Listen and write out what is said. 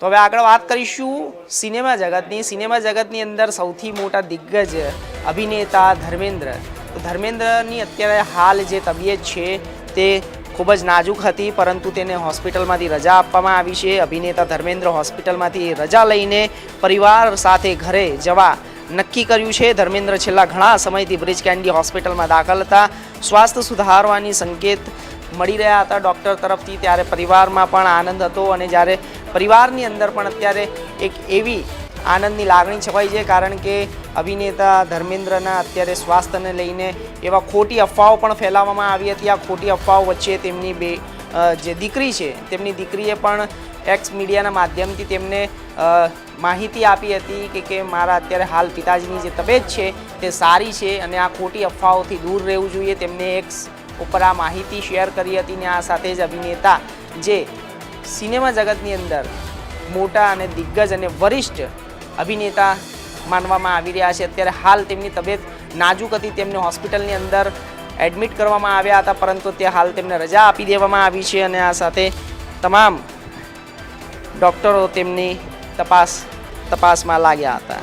તો હવે આગળ વાત કરીશું સિનેમા જગતની. સિનેમા જગતની અંદર સૌથી મોટા દિગ્ગજ અભિનેતા ધર્મેન્દ્ર. તો ધર્મેન્દ્રની અત્યારે હાલ જે તબિયત છે તે ખૂબ જ નાજુક હતી, પરંતુ તેને હોસ્પિટલમાંથી રજા આપવામાં આવી છે. અભિનેતા ધર્મેન્દ્ર હોસ્પિટલમાંથી રજા લઈને પરિવાર સાથે ઘરે જવા નક્કી કર્યું છે. ધર્મેન્દ્ર છેલ્લા ઘણા સમયથી બ્રિજ કેન્ડી હોસ્પિટલમાં દાખલ હતા. સ્વાસ્થ્ય સુધારવાની સંકેત મળી રહ્યા હતા ડૉક્ટર તરફથી, ત્યારે પરિવારમાં પણ આનંદ હતો અને જ્યારે પરિવારની અંદર પણ અત્યારે એક એવી આનંદની લાગણી છવાઈ છે, કારણ કે અભિનેતા ધર્મેન્દ્રના અત્યારે સ્વાસ્થ્યને લઈને એવા ખોટી અફવાઓ પણ ફેલાવવામાં આવી હતી. આ ખોટી અફવાઓ વચ્ચે તેમની બે જે દીકરી છે, તેમની દીકરીએ પણ એક્સ મીડિયાના માધ્યમથી તેમને માહિતી આપી હતી કે કે મારા અત્યારે હાલ પિતાજીની જે તબિયત છે તે સારી છે અને આ ખોટી અફવાઓથી દૂર રહેવું જોઈએ. તેમને એક ઉપર આ માહિતી શેર કરી હતી ને આ સાથે જ અભિનેતા જે સિનેમા જગતની અંદર મોટા અને દિગ્ગજ અને વરિષ્ઠ અભિનેતા માનવામાં આવી રહ્યા છે. અત્યારે હાલ તેમની તબિયત નાજુક હતી. તેમને હોસ્પિટલની અંદર એડમિટ કરવામાં આવ્યા હતા, પરંતુ તે હાલ તેમને રજા આપી દેવામાં આવી છે અને આ સાથે તમામ ડૉક્ટરો તેમની તપાસ, તપાસમાં લાગ્યા હતા.